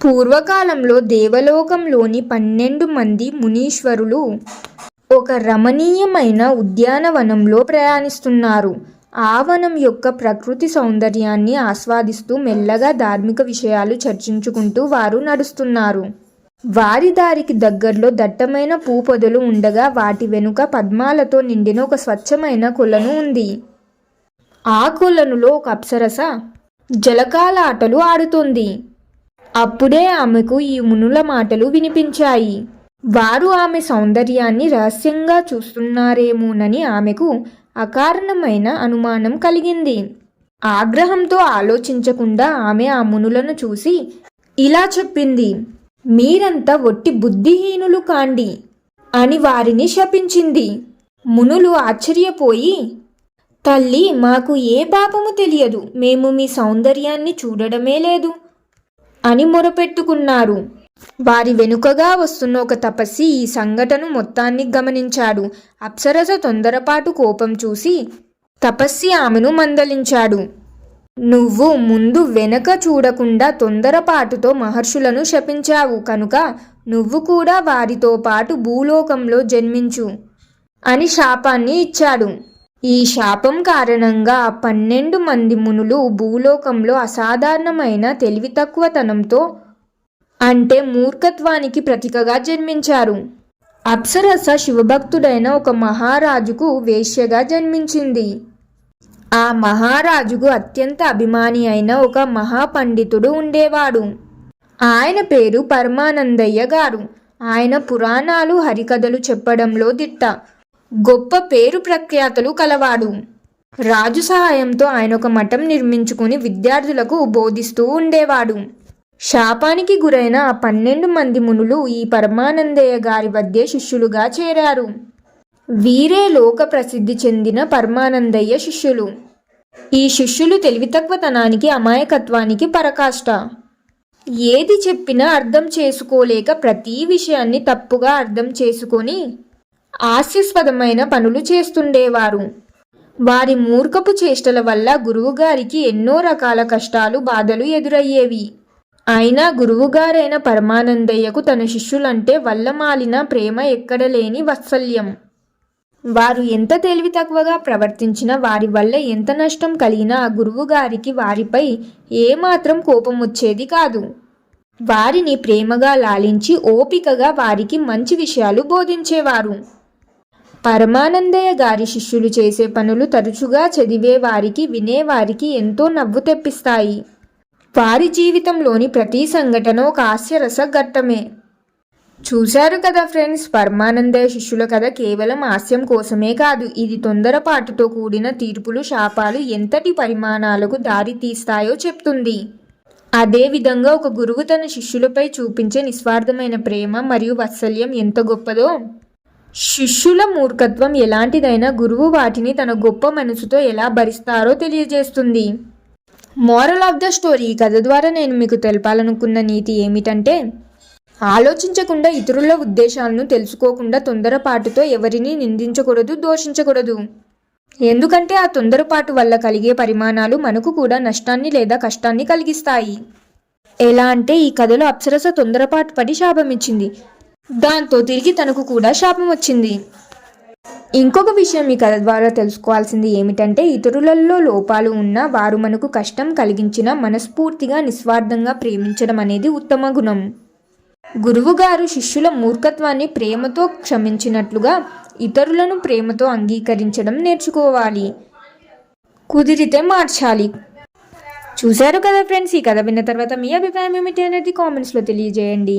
పూర్వకాలంలో దేవలోకంలోని పన్నెండు మంది మునీశ్వరులు ఒక రమణీయమైన ఉద్యానవనంలో ప్రయాణిస్తున్నారు. ఆ వనం యొక్క ప్రకృతి సౌందర్యాన్ని ఆస్వాదిస్తూ మెల్లగా ధార్మిక విషయాలు చర్చించుకుంటూ వారు నడుస్తున్నారు. వారి దారికి దగ్గరలో దట్టమైన పూపొదలు ఉండగా వాటి వెనుక పద్మాలతో నిండిన ఒక స్వచ్ఛమైన కొలను ఉంది. ఆ కొలనులో ఒక అప్సరస జలకాల ఆటలు ఆడుతుంది. అప్పుడే ఆమెకు ఈ మునుల మాటలు వినిపించాయి. వారు ఆమె సౌందర్యాన్ని రహస్యంగా చూస్తున్నారేమోనని ఆమెకు అకారణమైన అనుమానం కలిగింది. ఆగ్రహంతో ఆలోచించకుండా ఆమె ఆ మునులను చూసి ఇలా చెప్పింది మీరంతా ఒట్టి బుద్ధిహీనులు కాండి అని వారిని శపించింది. మునులు ఆశ్చర్యపోయి తల్లి మాకు ఏ పాపము తెలియదు. మేము మీ సౌందర్యాన్ని చూడడమే లేదు. అని మొరపెట్టుకున్నారు. వారి వెనుకగా వస్తున్న ఒక తపస్సి ఈ సంఘటన మొత్తాన్ని గమనించాడు. అప్సరస తొందరపాటు కోపం చూసి తపస్సి ఆమెను మందలించాడు. నువ్వు ముందు వెనక చూడకుండా తొందరపాటుతో మహర్షులను శపించావు కనుక నువ్వు కూడా వారితో పాటు భూలోకంలో జన్మించు అని శాపాన్ని ఇచ్చాడు. ఈ శాపం కారణంగా పన్నెండు మంది మునులు భూలోకంలో అసాధారణమైన తెలివి తక్కువతనంతో అంటే మూర్ఖత్వానికి ప్రతీకగా జన్మించారు. అప్సరస శివభక్తుడైన ఒక మహారాజుకు వేశ్యగా జన్మించింది. ఆ మహారాజుకు అత్యంత అభిమాని అయిన ఒక మహాపండితుడు ఉండేవాడు. ఆయన పేరు పరమానందయ్య గారు. ఆయన పురాణాలు హరికథలు చెప్పడంలో దిట్ట. గొప్ప పేరు ప్రఖ్యాతలు కలవాడు. రాజు సహాయంతో ఆయన ఒక మఠం నిర్మించుకుని విద్యార్థులకు బోధిస్తూ ఉండేవాడు. శాపానికి గురైన ఆ పన్నెండు మంది మునులు ఈ పరమానందయ్య గారి వద్ద శిష్యులుగా చేరారు. వీరే లోక ప్రసిద్ధి చెందిన పరమానందయ్య శిష్యులు. ఈ శిష్యులు తెలివితక్కువతనానికి అమాయకత్వానికి పరకాష్ట. ఏది చెప్పినా అర్థం చేసుకోలేక ప్రతి విషయాన్ని తప్పుగా అర్థం చేసుకొని హాస్యాస్పదమైన పనులు చేస్తుండేవారు. వారి మూర్ఖపు చేష్టల వల్ల గురువుగారికి ఎన్నో రకాల కష్టాలు బాధలు ఎదురయ్యేవి. అయినా గురువుగారైన పరమానందయ్యకు తన శిష్యులంటే వల్లమాలిన ప్రేమ ఎక్కడలేని వాత్సల్యం. వారు ఎంత తెలివి తక్కువగా ప్రవర్తించినా వారి వల్ల ఎంత నష్టం కలిగినా ఆ గురువుగారికి వారిపై ఏమాత్రం కోపం వచ్చేది కాదు. వారిని ప్రేమగా లాలించి ఓపికగా వారికి మంచి విషయాలు బోధించేవారు. పరమానందయ్య గారి శిష్యులు చేసే పనులు తరచుగా చదివే వారికి వినేవారికి ఎంతో నవ్వు తెప్పిస్తాయి. వారి జీవితంలోని ప్రతి సంఘటన ఒక హాస్యరస ఘట్టమే చూశారు కదా ఫ్రెండ్స్ పరమానందయ్య శిష్యుల కథ కేవలం హాస్యం కోసమే కాదు ఇది తొందరపాటుతో కూడిన తీర్పులు శాపాలు ఎంతటి పరిమాణాలకు దారి తీస్తాయో చెప్తుంది. అదేవిధంగా ఒక గురువు తన శిష్యులపై చూపించే నిస్వార్థమైన ప్రేమ మరియు వాత్సల్యం ఎంత గొప్పదో శిష్యుల మూర్ఖత్వం ఎలాంటిదైనా గురువు వాటిని తన గొప్ప మనసుతో ఎలా భరిస్తారో తెలియజేస్తుంది. మోరల్ ఆఫ్ ద స్టోరీ ఈ కథ ద్వారా నేను మీకు తెలపాలనుకున్న నీతి ఏమిటంటే ఆలోచించకుండా ఇతరుల ఉద్దేశాలను తెలుసుకోకుండా తొందరపాటుతో ఎవరిని నిందించకూడదు దోషించకూడదు. ఎందుకంటే ఆ తొందరపాటు వల్ల కలిగే పరిమాణాలు మనకు కూడా నష్టాన్ని లేదా కష్టాన్ని కలిగిస్తాయి. ఎలా అంటే ఈ కథలో అప్సరస తొందరపాటు పడి శాపమిచ్చింది. దాంతో తిరిగి తనకు కూడా శాపం వచ్చింది. ఇంకొక విషయం ఈ కథ ద్వారా తెలుసుకోవాల్సింది ఏమిటంటే ఇతరులలో లోపాలు ఉన్నా వారు మనకు కష్టం కలిగించిన మనస్ఫూర్తిగా నిస్వార్థంగా ప్రేమించడం అనేది ఉత్తమ గుణం. గురువుగారు శిష్యుల మూర్ఖత్వాన్ని ప్రేమతో క్షమించినట్లుగా ఇతరులను ప్రేమతో అంగీకరించడం నేర్చుకోవాలి. కుదిరితే మార్చాలి. చూశారు కదా ఫ్రెండ్స్ ఈ కథ విన్న తర్వాత మీ అభిప్రాయం ఏమిటి అనేది కామెంట్స్లో తెలియజేయండి.